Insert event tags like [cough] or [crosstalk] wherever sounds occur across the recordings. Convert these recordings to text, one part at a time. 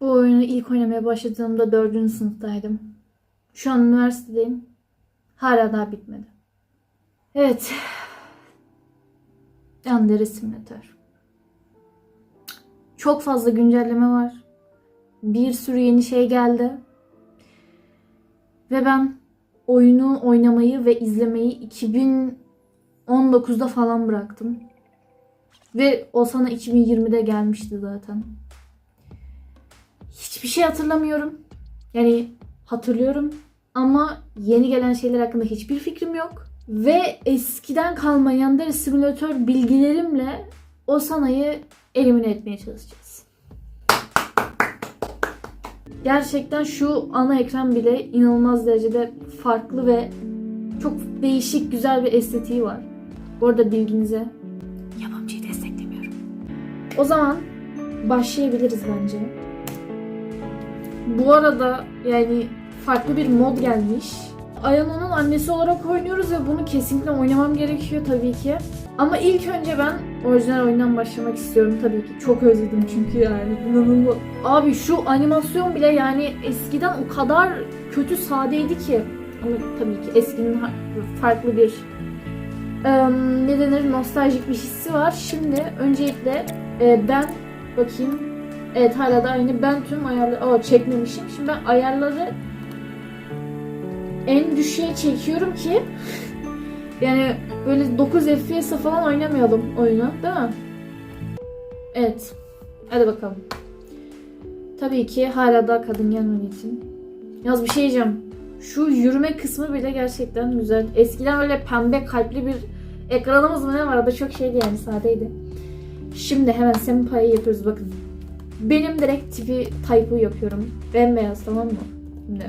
Bu oyunu ilk oynamaya başladığımda dördüncü sınıftaydım. Şu an üniversitedeyim. Hala daha bitmedi. Evet. Yandere Simülatör. Çok fazla güncelleme var. Bir sürü yeni şey geldi. Ve ben oyunu oynamayı ve izlemeyi 2019'da falan bıraktım. Ve o sana 2020'de gelmişti zaten. Hiçbir şey hatırlamıyorum. Yani hatırlıyorum ama yeni gelen şeyler hakkında hiçbir fikrim yok. Ve eskiden kalma Yandere simülatör bilgilerimle o sanayı elimine etmeye çalışacağız. Gerçekten şu ana ekran bile inanılmaz derecede farklı ve çok değişik güzel bir estetiği var. Bu arada bilginize yapımcıyı desteklemiyorum. O zaman başlayabiliriz bence. Bu arada yani farklı bir mod gelmiş. Ayana'nın annesi olarak oynuyoruz ve bunu kesinlikle oynamam gerekiyor tabii ki. Ama ilk önce ben orijinal oyundan başlamak istiyorum tabii ki. Çok özledim çünkü yani inanılmaz. Abi şu animasyon bile yani eskiden o kadar kötü sadeydi ki. Ama tabii ki eskinin farklı bir em, ne denir nostaljik bir hissi var. Şimdi öncelikle e, ben bakayım Evet hala da aynı. Ben tüm ayarları... Aa çekmemişim. Şimdi ben ayarları en düşüğe çekiyorum ki yani böyle 9 FPS'e falan oynamayalım oyunu. Değil mi? Evet. Hadi bakalım. Tabii ki hala daha kadın gelmediği için. Yalnız bir şey diyeceğim. Şu yürüme kısmı bile gerçekten güzel. Eskiden öyle pembe kalpli bir ekranımız mı ne vardı? Çok şeydi yani sadeydi. Şimdi hemen senpai'yi yapıyoruz bakın. Benim direkt tipi type'ı yapıyorum. Bembeyaz tamam mı? Şimdi.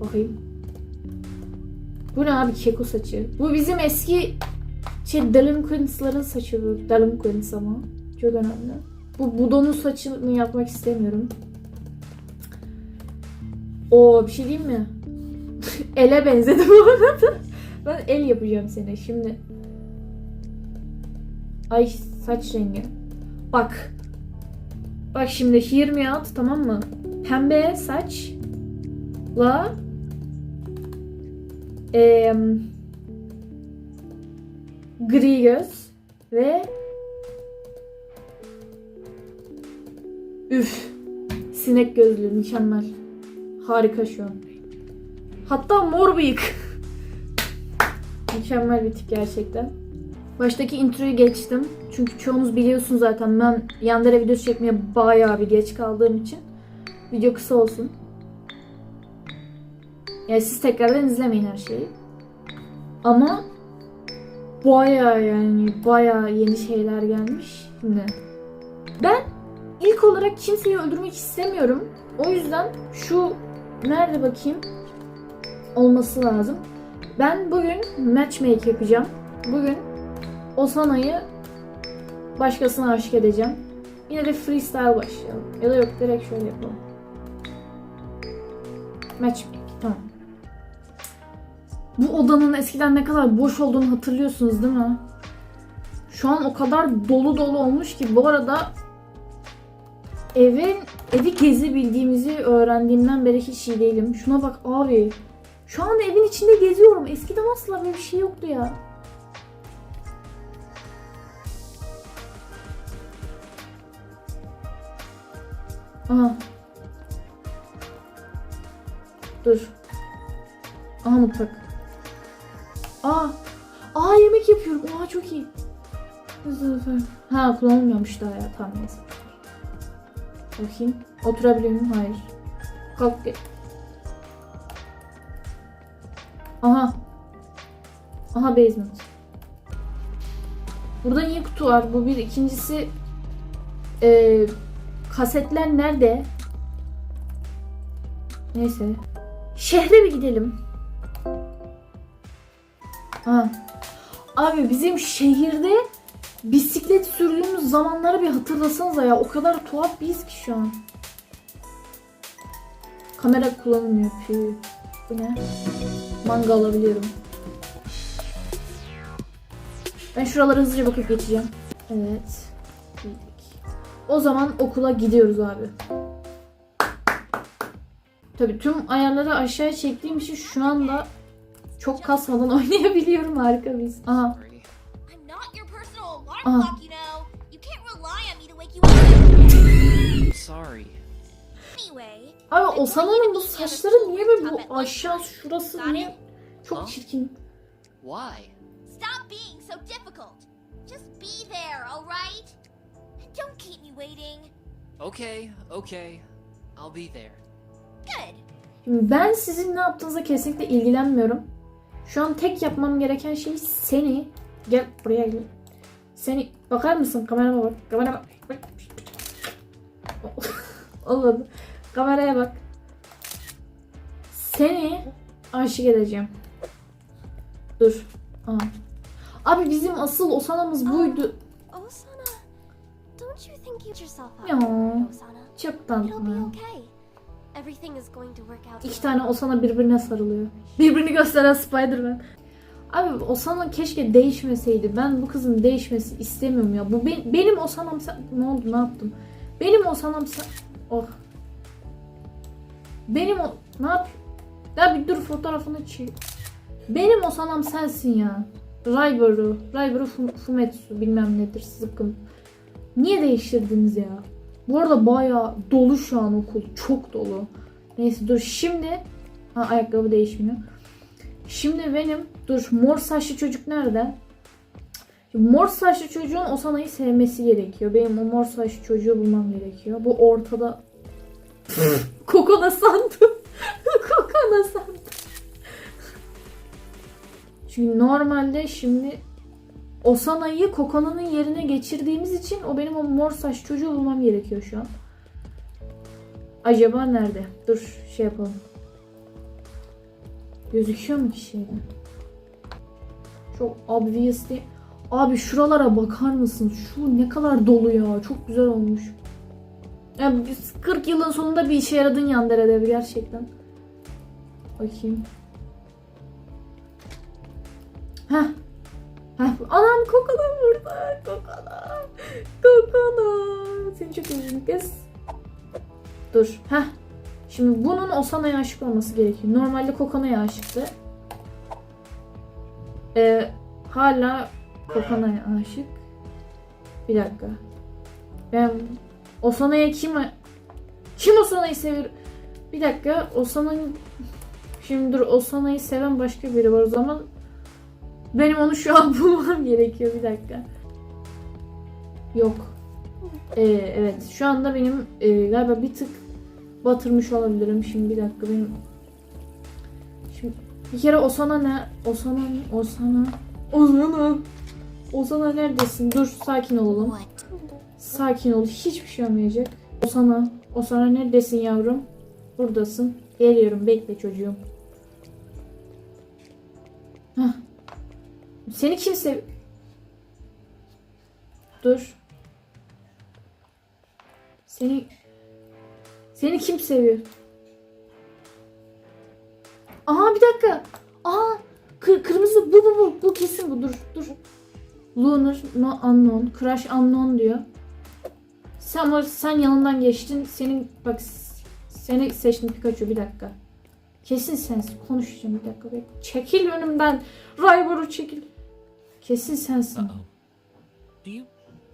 Bakayım. Bu ne abi keko saçı? Bu bizim eski şey delinquents'ların saçı bu. Delinquents ama. Çok önemli. Bu Budon'un saçını yapmak istemiyorum. O bir şey diyeyim mi? [laughs] Ele benzedi bu arada. Ben el yapacağım seni şimdi. Ay saç rengi. Bak. Bak şimdi hear me out tamam mı? Pembe saçla em, gri göz ve üf sinek gözlü mükemmel. Harika şu an. Hatta mor bıyık. [laughs] mükemmel bir tip gerçekten. Baştaki introyu geçtim. Çünkü çoğunuz biliyorsun zaten ben Yandere videosu çekmeye bayağı bir geç kaldığım için. Video kısa olsun. Yani siz tekrardan izlemeyin her şeyi. Ama bayağı yani bayağı yeni şeyler gelmiş. Şimdi ben ilk olarak kimseyi öldürmek istemiyorum. O yüzden şu nerede bakayım olması lazım. Ben bugün matchmake yapacağım. Bugün Osana'yı başkasına aşık edeceğim. Yine de freestyle başlayalım. Ya da yok direkt şöyle yapalım. Matchmake. Tamam. Bu odanın eskiden ne kadar boş olduğunu hatırlıyorsunuz değil mi? Şu an o kadar dolu dolu olmuş ki bu arada evin evi gezebildiğimizi öğrendiğimden beri hiç iyi değilim. Şuna bak abi. Şu anda evin içinde geziyorum. Eskiden asla böyle bir şey yoktu ya. Aha. Dur. Aha mutfak. Aa. Aa yemek yapıyorum. Aa çok iyi. Hızlı. Ha kullanılmıyormuş daha ya. Tamam neyse. Bakayım. Oturabiliyor muyum? Hayır. Kalk gel. Aha. Aha basement. Burada niye kutu var? Bu bir. ikincisi eee kasetler nerede? Neyse. Şehre bir gidelim. Ha. Abi bizim şehirde bisiklet sürdüğümüz zamanları bir hatırlasanıza ya. O kadar tuhaf biz ki şu an. Kamera kullanılmıyor. Pü. Bu ne? Manga alabiliyorum. Ben şuralara hızlıca bakıp geçeceğim. Evet. O zaman okula gidiyoruz abi. Tabii tüm ayarları aşağıya çektiğim için şu anda çok kasmadan [laughs] oynayabiliyorum harika. Aha you up. Sorry. Anyway, Abi Osana'nın bu saçları niye böyle bu aşağı şurası niye çok çirkin. Why? stop being so difficult. Just be there, alright? Don't keep me waiting. Okay, okay. I'll be there. Good. Ben sizin ne yaptığınıza kesinlikle ilgilenmiyorum. Şu an tek yapmam gereken şey seni gel buraya gel. Seni bakar mısın kamerama bak. Kamerama bak. [laughs] Olmadı. Kameraya bak. Seni aşık edeceğim. Dur. Aa. Abi bizim asıl Osana'mız buydu. Don't you think you yourself? Ya. Osana, Çok tatlı. Everything is going to work out. İki tane Osana birbirine sarılıyor. Birbirini gösteren Spider-Man. Abi Osana keşke değişmeseydi. Ben bu kızın değişmesi istemiyorum ya. Bu be- benim Osana'm. Ne oldu ne yaptım? Benim Osana'm. Oh. Benim o... Ne yap? Ya bir dur fotoğrafını çek. Benim Osana'm sensin ya. Rayboru Fu- Fumetsu bilmem nedir sıkın. Niye değiştirdiniz ya? Bu arada bayağı dolu şu an okul. Çok dolu. Neyse dur şimdi ha, ayakkabı değişmiyor. Şimdi benim dur mor saçlı çocuk nerede? Mor saçlı çocuğun Osana'yı sevmesi gerekiyor. Benim o mor saçlı çocuğu bulmam gerekiyor. Bu ortada [laughs] Kokona sandım. [laughs] Kokona sandım. Çünkü normalde şimdi Osana'yı Kokona'nın yerine geçirdiğimiz için o benim o mor saç çocuğu bulmam gerekiyor şu an. Acaba nerede? Dur şey yapalım. Gözüküyor mu ki şeyde? Çok obvious değil. Abi şuralara bakar mısın? Şu ne kadar dolu ya. Çok güzel olmuş. Ya biz 40 yılın sonunda bir işe yaradın Yandere'de gerçekten. Bakayım. Anam Kokona burada. Kokona. Kokona. Seni çok özledim kız. Dur. Heh. Şimdi bunun Osana'ya aşık olması gerekiyor. Normalde Kokona'ya aşıktı. Ee, hala Kokona'ya aşık. Bir dakika. Ben Osana'ya kim kim Osana'yı seviyor? Bir dakika. Osana'nın Şimdi dur Osana'yı seven başka biri var o zaman. Benim onu şu an [laughs] bulmam gerekiyor. Bir dakika. Yok. Ee, evet. Şu anda benim e, galiba bir tık batırmış olabilirim. Şimdi bir dakika benim Şimdi bir kere Osana ne? Osana ne? Osana. Osana. Osana neredesin? Dur sakin olalım. Sakin ol. Hiçbir şey olmayacak. Osana. Osana neredesin yavrum? Buradasın. Geliyorum. Bekle çocuğum. Hah. Seni kim sev... Dur. Seni... Seni kim seviyor? Aha bir dakika. Aha kır- kırmızı bu bu bu. Bu kesin bu. Dur dur. Lunar no unknown. Crush unknown diyor. Sen sen yanından geçtin. Senin bak seni seçtim Pikachu bir dakika. Kesin sensin. Konuşacağım bir dakika. Bekle. Çekil önümden. Rayboru çekil. Kesin sensin. Uh-oh. Do you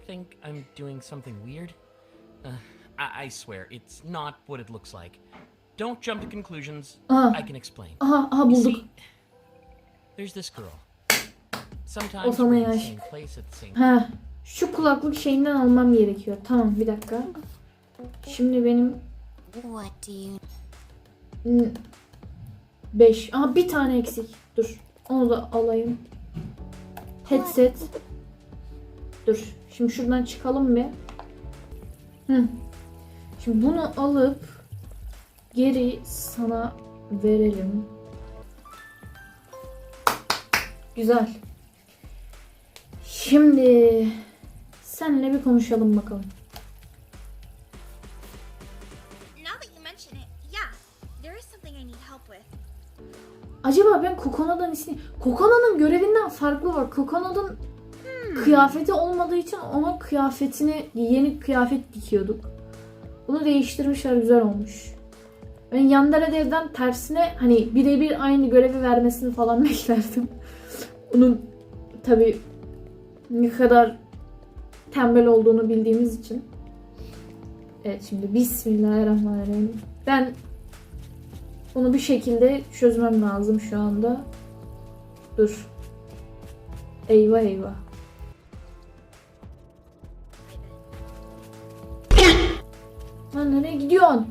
think I'm doing something weird? Uh, I, I swear, it's not what it looks like. Don't jump to conclusions. Aha. I can explain. Aha aha You bulduk. see, there's this girl. Sometimes we're in the same place at the same Ha, şu kulaklık şeyinden almam gerekiyor. Tamam bir dakika. Şimdi benim What do you 5. Aha bir tane eksik. Dur. Onu da alayım. Headset. Dur. Şimdi şuradan çıkalım bir. Hı. Şimdi bunu alıp geri sana verelim. Güzel. Şimdi senle bir konuşalım bakalım. Acaba ben Kokona'dan ismi... Kokona'nın görevinden farklı var. Kokona'nın kıyafeti olmadığı için ona kıyafetini yeni kıyafet dikiyorduk. Bunu değiştirmişler güzel olmuş. Ben Yandere Dev'den tersine hani birebir aynı görevi vermesini falan [laughs] beklerdim. Onun tabi ne kadar tembel olduğunu bildiğimiz için. Evet şimdi Bismillahirrahmanirrahim. Ben onu bir şekilde çözmem lazım şu anda. Dur. Eyvah eyvah. Lan nereye gidiyorsun?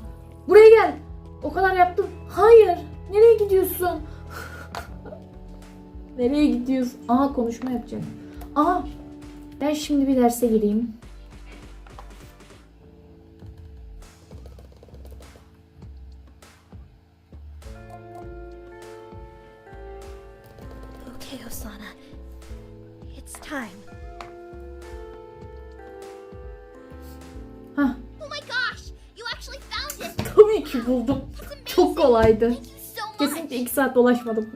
Buraya gel. O kadar yaptım. Hayır. Nereye gidiyorsun? [laughs] nereye gidiyorsun? Aha konuşma yapacak. Aha. Ben şimdi bir derse gireyim. Much! Kesinlikle 2 saat dolaşmadım.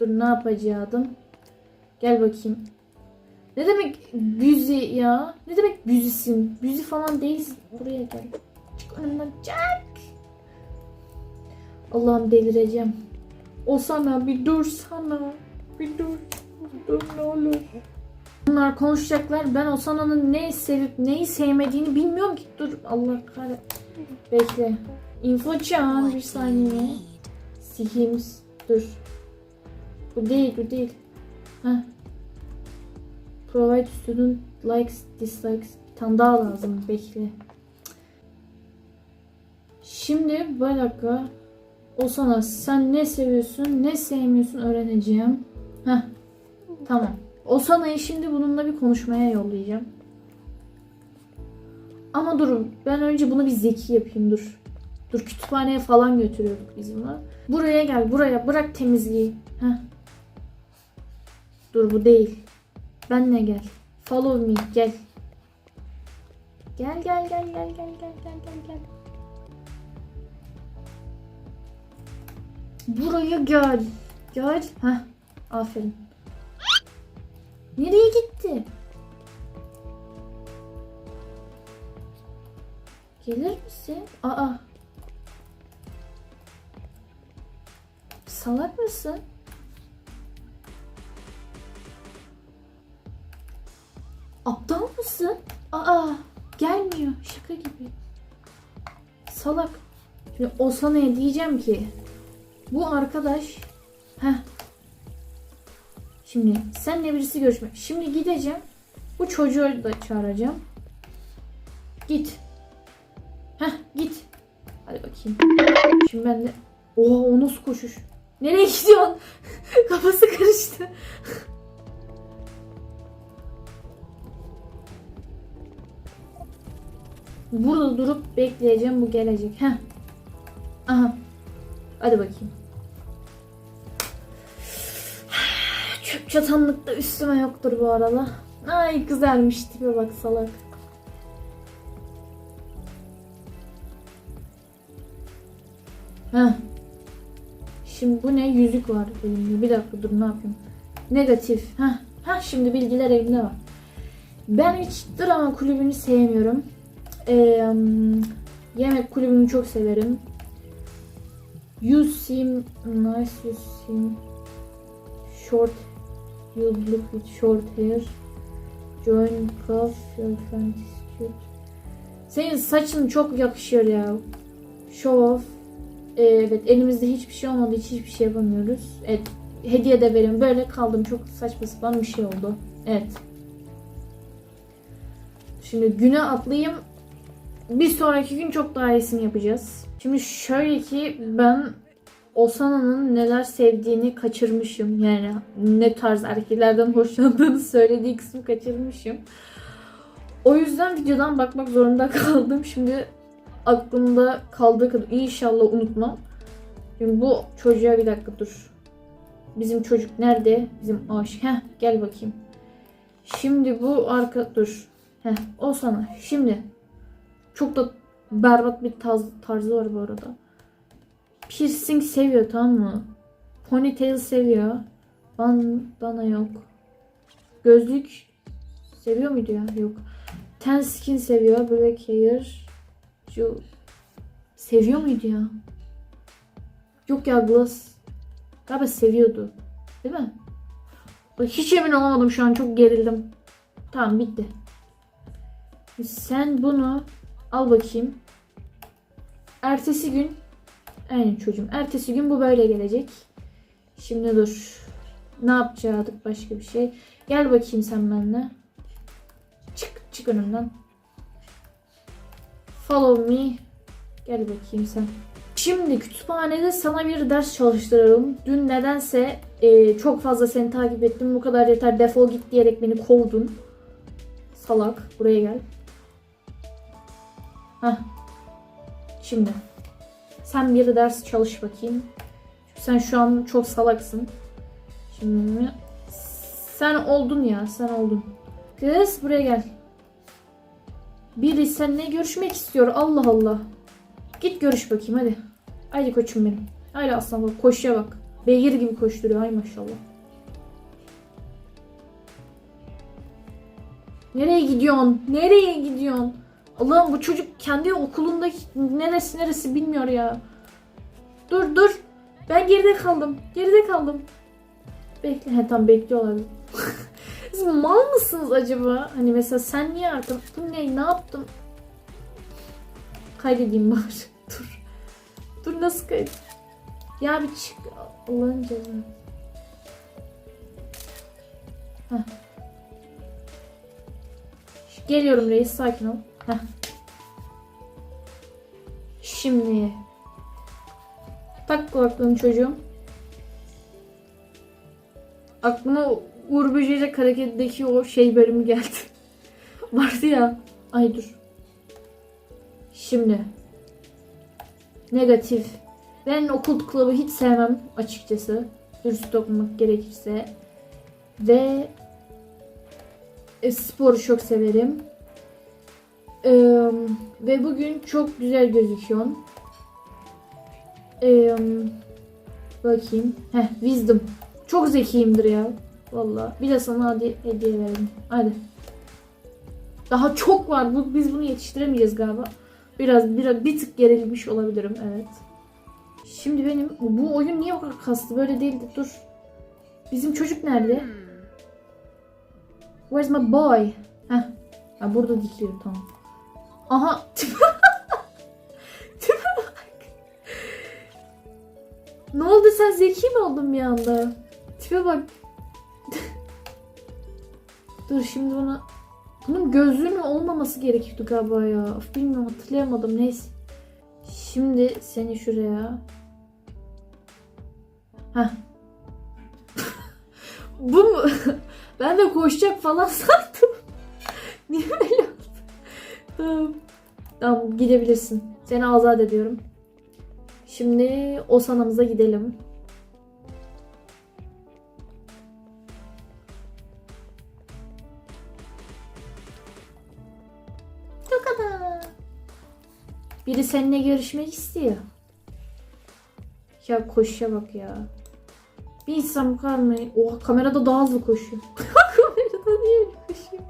Dur ne yapacaktım? Gel bakayım. Ne demek büzi ya? Ne demek büzüsün? Büzü falan değilsin. Buraya gel. Çık önümden. Çık. Allah'ım delireceğim. O sana bir dur sana. Bir dur. Dur ne olur. Bunlar konuşacaklar. Ben Osana'nın ne sevip neyi sevmediğini bilmiyorum ki. Dur Allah kahretsin. Bekle. Info çağın bir saniye. Sihims. Dur. Bu değil bu değil. Heh. Provide student likes dislikes. Bir tane daha lazım. Bekle. Şimdi bir dakika. O sana sen ne seviyorsun ne sevmiyorsun öğreneceğim. Heh. Tamam. O sanayı şimdi bununla bir konuşmaya yollayacağım. Ama durun. Ben önce bunu bir zeki yapayım dur. Dur kütüphaneye falan götürüyorduk biz bunu. Buraya gel buraya bırak temizliği. Heh. Dur bu değil. Benle gel. Follow me gel. Gel gel gel gel gel gel gel gel gel. Buraya gel. Gel. Heh. Aferin. Nereye gitti? Gelir misin? Aa. Salak mısın? Aptal mısın? Aa, gelmiyor. Şaka gibi. Salak. Şimdi Osana'ya diyeceğim ki bu arkadaş heh. Şimdi senle birisi görüşme. Şimdi gideceğim. Bu çocuğu da çağıracağım. Git. Heh git. Hadi bakayım. Şimdi ben de... Oha o nasıl koşuş? Nereye gidiyorsun? [laughs] Kafası karıştı. Burada durup bekleyeceğim bu gelecek. Heh. Aha. Hadi bakayım. [sighs] Çöp çatanlık da üstüme yoktur bu arada. Ay güzelmiş tipe bak salak. Şimdi bu ne? Yüzük var elimde. Bir dakika dur ne yapayım? Negatif. Heh. Heh şimdi bilgiler elimde var. Ben hiç drama kulübünü sevmiyorum. Ee, yemek kulübünü çok severim. You seem nice. You seem short. You look with short hair. Join club. Your friend is cute. Senin saçın çok yakışıyor ya. Show off. Ee, evet elimizde hiçbir şey olmadığı için hiçbir şey yapamıyoruz. Evet hediye de verin. Böyle kaldım. Çok saçma sapan bir şey oldu. Evet. Şimdi güne atlayayım. Bir sonraki gün çok daha iyisini yapacağız. Şimdi şöyle ki ben Osana'nın neler sevdiğini kaçırmışım. Yani ne tarz erkeklerden hoşlandığını [laughs] söylediği kısmı kaçırmışım. O yüzden videodan bakmak zorunda kaldım. Şimdi aklımda kaldığı kadar inşallah unutmam. Şimdi bu çocuğa bir dakika dur. Bizim çocuk nerede? Bizim aşık. Heh gel bakayım. Şimdi bu arka dur. Heh o sana. Şimdi çok da berbat bir tarz, tarzı var bu arada. Piercing seviyor tamam mı? Ponytail seviyor. Bandana yok. gözlük seviyor muydu ya? Yok. Ten skin seviyor. Black hair. Şu seviyor muydu ya? Yok ya glass. Galiba seviyordu. Değil mi? Hiç emin olamadım şu an. Çok gerildim. Tamam bitti. Sen bunu al bakayım. Ertesi gün Aynen çocuğum. Ertesi gün bu böyle gelecek. Şimdi dur. Ne yapacaktık başka bir şey. Gel bakayım sen benimle. Çık, çık önümden. Follow me. Gel bakayım sen. Şimdi kütüphanede sana bir ders çalıştıralım. Dün nedense e, çok fazla seni takip ettim. Bu kadar yeter defol git diyerek beni kovdun. Salak. Buraya gel. Heh. Şimdi. Sen bir ders çalış bakayım. Çünkü sen şu an çok salaksın. Şimdi sen oldun ya, sen oldun. Kız buraya gel. Biri seninle görüşmek istiyor. Allah Allah. Git görüş bakayım hadi. Haydi koçum benim. Haydi aslan bak koşuya bak. Beygir gibi koşturuyor ay maşallah. Nereye gidiyorsun? Nereye gidiyorsun? Allah'ım bu çocuk kendi okulunda neresi neresi bilmiyor ya. Dur dur. Ben geride kaldım. Geride kaldım. Bekle. He tamam bekliyorlar. [laughs] Siz mal mısınız acaba? Hani mesela sen niye artık bu ne ne yaptım? Kaydedeyim bari. [laughs] Dur. Dur nasıl kayıt? Ya bir çık. Allah'ın cezası. Geliyorum reis sakin ol. Heh. Şimdi tak kulaklığını çocuğum. Aklıma Uğur Böceği'yle Karakede'deki o şey bölümü geldi. [laughs] Vardı ya. Ay dur. Şimdi. Negatif. Ben okul klubu hiç sevmem açıkçası. Dürüst olmak gerekirse. Ve e, sporu çok severim. Ee, ve bugün çok güzel gözüküyorsun. Ee, bakayım. Heh, wisdom. Çok zekiyimdir ya. Vallahi. Bir de sana hadi hediye verelim. Hadi. Daha çok var. Bu, biz bunu yetiştiremeyeceğiz galiba. Biraz, biraz bir tık gerilmiş olabilirim. Evet. Şimdi benim bu oyun niye bu kadar kastı? Böyle değildi. Dur. Bizim çocuk nerede? Where's my boy? Heh. Ha, burada dikiliyor tamam. Aha. [laughs] Ne oldu sen zeki mi oldun bir anda? Tipe bak. Dur şimdi buna bunun gözlüğünün olmaması gerekiyordu galiba ya. Of, bilmiyorum hatırlayamadım neyse. Şimdi seni şuraya. Heh. [laughs] Bu mu? [laughs] ben de koşacak falan [laughs] sandım. Niye böyle oldu? Tamam. Tamam gidebilirsin. Seni azat ediyorum. Şimdi o sanamıza gidelim. Biri seninle görüşmek istiyor. Ya koşuşa bak ya. Bir insan bu kadar mı? Oha kamerada daha hızlı koşuyor. [laughs] kamerada niye öyle koşuyor?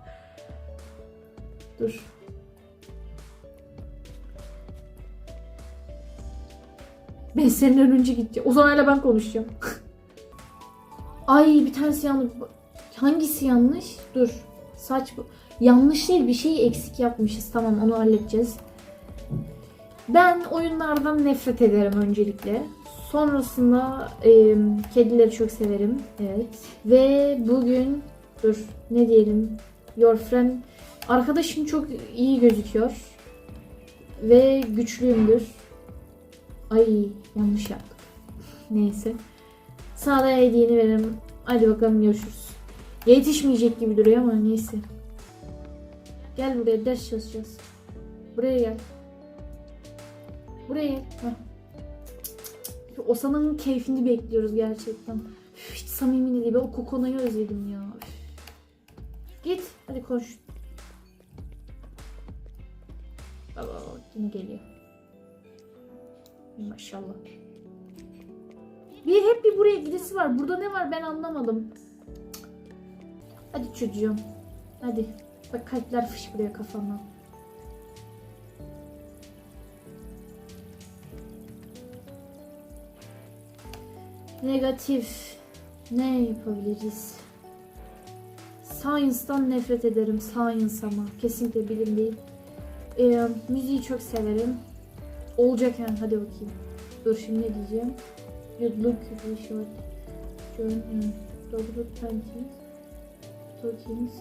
Dur. Ben senin önce gideceğim. O zaman hala ben konuşacağım. [laughs] Ay bir tanesi yanlış. Hangisi yanlış? Dur. Saç bu. Yanlış değil bir şeyi eksik yapmışız. Tamam onu halledeceğiz. Ben oyunlardan nefret ederim öncelikle. Sonrasında e, kedileri çok severim. Evet. Ve bugün dur ne diyelim? Your friend arkadaşım çok iyi gözüküyor. Ve güçlüyümdür. Ay yanlış yaptık. [laughs] Neyse. Sana hediyeni veririm. Hadi bakalım görüşürüz. Yetişmeyecek gibi duruyor ama neyse. Gel buraya ders çalışacağız. Buraya gel. Buraya. Osana'nın keyfini bekliyoruz gerçekten. Üf, hiç samimi değil. Ben o kokonayı özledim ya. Git. Hadi koş. Baba yine geliyor. Maşallah. Bir hep bir buraya gidesi var. Burada ne var ben anlamadım. Hadi çocuğum. Hadi. Bak kalpler fışkırıyor kafama. Negatif. Ne yapabiliriz? Science'dan nefret ederim. Science ama. Kesinlikle bilim değil. Ee, müziği çok severim. Olacak yani. Hadi bakayım. Dur şimdi ne diyeceğim? You look really short. Join Dobro paintings. Talkings.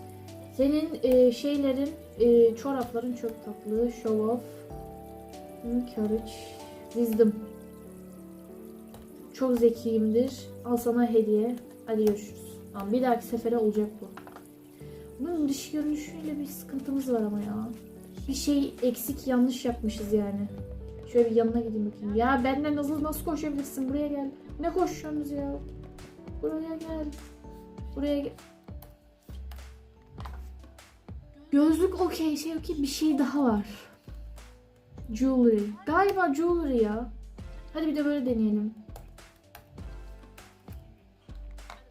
Senin e, şeylerin, e, çorapların çok tatlı. Show off. Courage. Wisdom. Çok zekiyimdir. Al sana hediye. Hadi görüşürüz. Tamam, bir dahaki sefere olacak bu. Bunun dış görünüşüyle bir sıkıntımız var ama ya. Bir şey eksik yanlış yapmışız yani. Şöyle bir yanına gideyim bakayım. Ya benden nasıl nasıl koşabilirsin? Buraya gel. Ne koşuyorsunuz ya? Buraya gel. Buraya gel. Gözlük okey şey okey bir şey daha var. Jewelry. Galiba jewelry ya. Hadi bir de böyle deneyelim.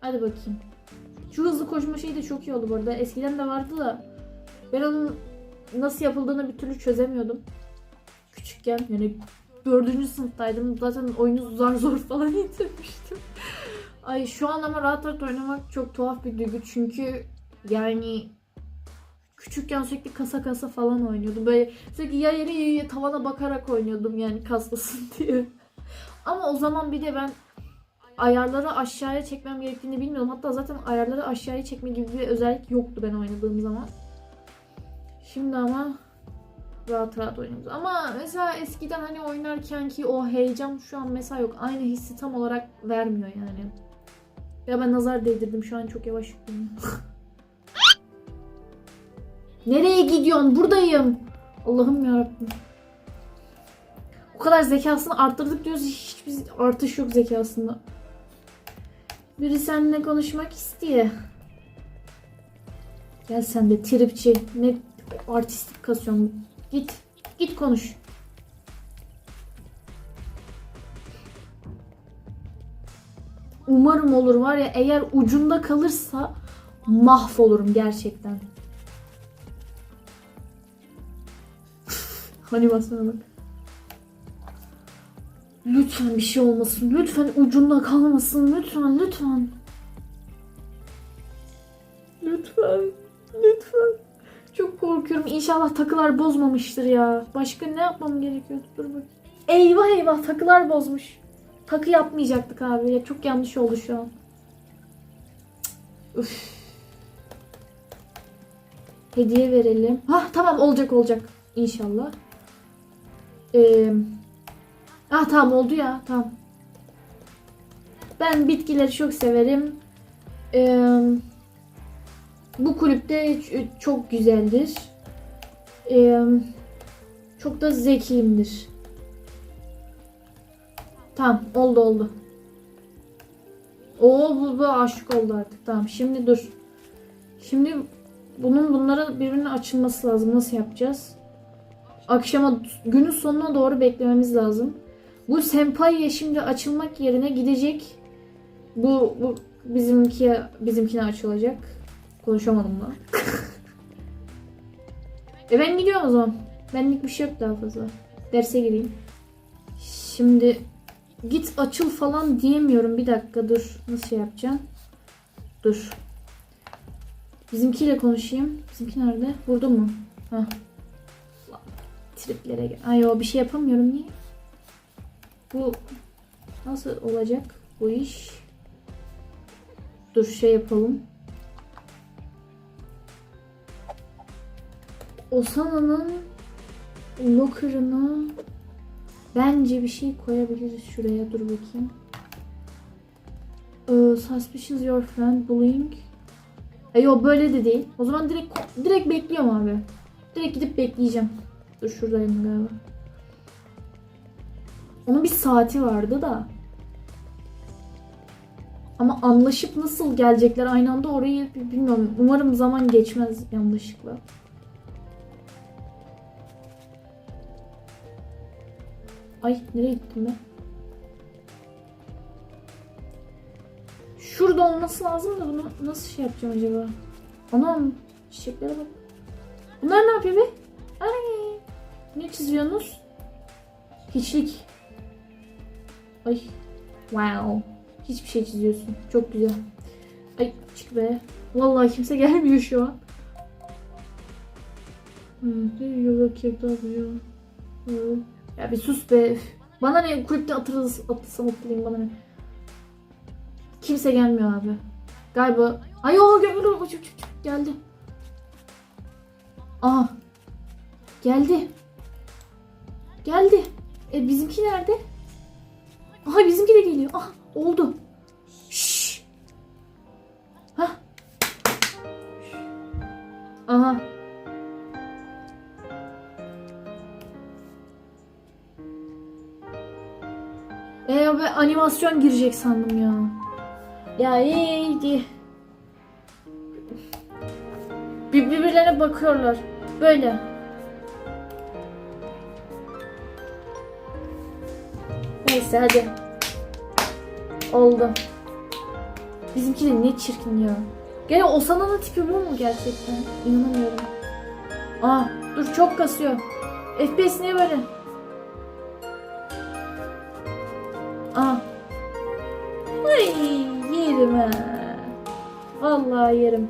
Hadi bakayım. Şu hızlı koşma şeyi de çok iyi oldu bu arada. Eskiden de vardı da ben onun nasıl yapıldığını bir türlü çözemiyordum. Küçükken yani dördüncü sınıftaydım. Zaten oyunu zar zor [laughs] falan yitirmiştim. Ay şu an ama rahat rahat oynamak çok tuhaf bir duygu çünkü yani küçükken sürekli kasa kasa falan oynuyordum. Böyle sürekli ya yere ya yere tavana bakarak oynuyordum yani kasmasın [laughs] diye. Ama o zaman bir de ben ayarları aşağıya çekmem gerektiğini bilmiyordum. Hatta zaten ayarları aşağıya çekme gibi bir özellik yoktu ben oynadığım zaman. Şimdi ama rahat rahat oynuyoruz. Ama mesela eskiden hani oynarken ki o heyecan şu an mesela yok. Aynı hissi tam olarak vermiyor yani. Ya ben nazar değdirdim şu an çok yavaş. [laughs] Nereye gidiyorsun? Buradayım. Allah'ım yarabbim. O kadar zekasını arttırdık diyoruz hiçbir artış yok zekasında. Biri seninle konuşmak istiyor. Gel sen de tripçi. Ne artistik kasıyorsun. Git. Git konuş. Umarım olur var ya eğer ucunda kalırsa mahvolurum gerçekten. Animasyona bak. Lütfen bir şey olmasın. Lütfen ucunda kalmasın. Lütfen lütfen. Lütfen. Lütfen. Çok korkuyorum. İnşallah takılar bozmamıştır ya. Başka ne yapmam gerekiyor? Dur bakayım. Eyvah eyvah takılar bozmuş. Takı yapmayacaktık abi. Ya çok yanlış oldu şu an. Üf. Hediye verelim. Hah tamam olacak olacak. İnşallah. Eee Ah tamam oldu ya tamam. Ben bitkileri çok severim. Ee, bu kulüpte çok güzeldir. Ee, çok da zekiyimdir. Tamam oldu oldu. Oo bu, bu aşık oldu artık. Tamam şimdi dur. Şimdi bunun bunlara birbirine açılması lazım. Nasıl yapacağız? Akşama günün sonuna doğru beklememiz lazım. Bu senpai'ye şimdi açılmak yerine gidecek. Bu, bu bizimki bizimkine açılacak. Konuşamadım da. [laughs] e ben gidiyorum o zaman. Benlik bir şey yok daha fazla. Derse gireyim. Şimdi git açıl falan diyemiyorum. Bir dakika dur. Nasıl şey yapacağım? Dur. Bizimkiyle konuşayım. Bizimki nerede? Burada mı? Hah. Triplere gel. Ay o bir şey yapamıyorum. Niye? Bu nasıl olacak bu iş? Dur şey yapalım. Osana'nın locker'ına bence bir şey koyabiliriz şuraya. Dur bakayım. Ee, suspicious your friend bullying. E yok böyle de değil. O zaman direkt direkt bekliyorum abi. Direkt gidip bekleyeceğim. Dur şuradayım galiba. Onun bir saati vardı da. Ama anlaşıp nasıl gelecekler aynı anda orayı bilmiyorum. Umarım zaman geçmez yanlışlıkla. Ay nereye gittim ben? Şurada olması lazım da bunu nasıl şey yapacağım acaba? Anam çiçeklere bak. Bunlar ne yapıyor be? Ay. Ne çiziyorsunuz? Hiçlik. Ay. Wow. Hiçbir şey çiziyorsun. Çok güzel. Ay çık be. Vallahi kimse [laughs] gelmiyor şu an. Hmm, yapıyor. Hmm. Ya bir sus be. Bana ne kulüpte atırız, atılsam atılayım bana ne. Kimse gelmiyor abi. Galiba. Ay o gömülü çık çık çık geldi. Aha. Geldi. Geldi. E bizimki nerede? Aha bizimki de geliyor. Ah oldu. Şşş. Hah. Aha. E be animasyon girecek sandım ya. Ya iyiydi. Bir birbirlerine bakıyorlar. Böyle. Neyse hadi. Oldu. Bizimki de ne çirkin ya. Gene Osana'nın tipi bu mu gerçekten? İnanamıyorum. Aa dur çok kasıyor. FPS niye böyle? Aa. Ay yerim ha. Vallahi yerim.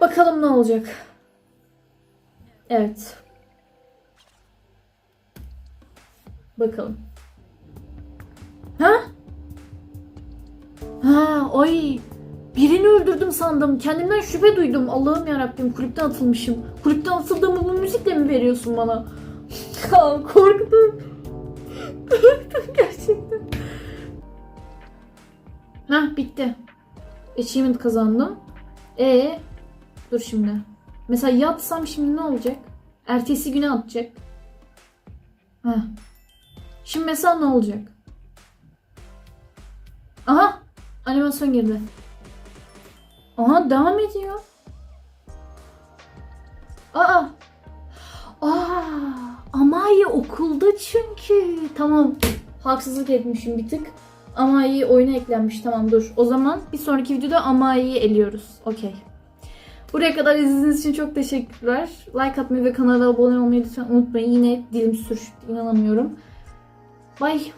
Bakalım ne olacak. Evet. Bakalım. Ha? Ay. Birini öldürdüm sandım. Kendimden şüphe duydum. Allah'ım yarabbim kulüpten atılmışım. Kulüpten atıldığımı bu müzikle mi veriyorsun bana? [laughs] Ya, Korktum. Korktum gerçekten. Hah bitti. Achievement kazandım. E dur şimdi. Mesela yatsam şimdi ne olacak? Ertesi güne atacak. Hah. Şimdi mesela ne olacak? Aha! Animasyon girdi. Aha devam ediyor. Aa! Aa! Amayi okulda çünkü. Tamam. Haksızlık etmişim bir tık. Amayi oyuna eklenmiş. Tamam dur. O zaman bir sonraki videoda Amayi'yi eliyoruz. Okey. Buraya kadar izlediğiniz için çok teşekkürler. Like atmayı ve kanala abone olmayı lütfen unutmayın. Yine dilim sürçtü. inanamıyorum. Bye.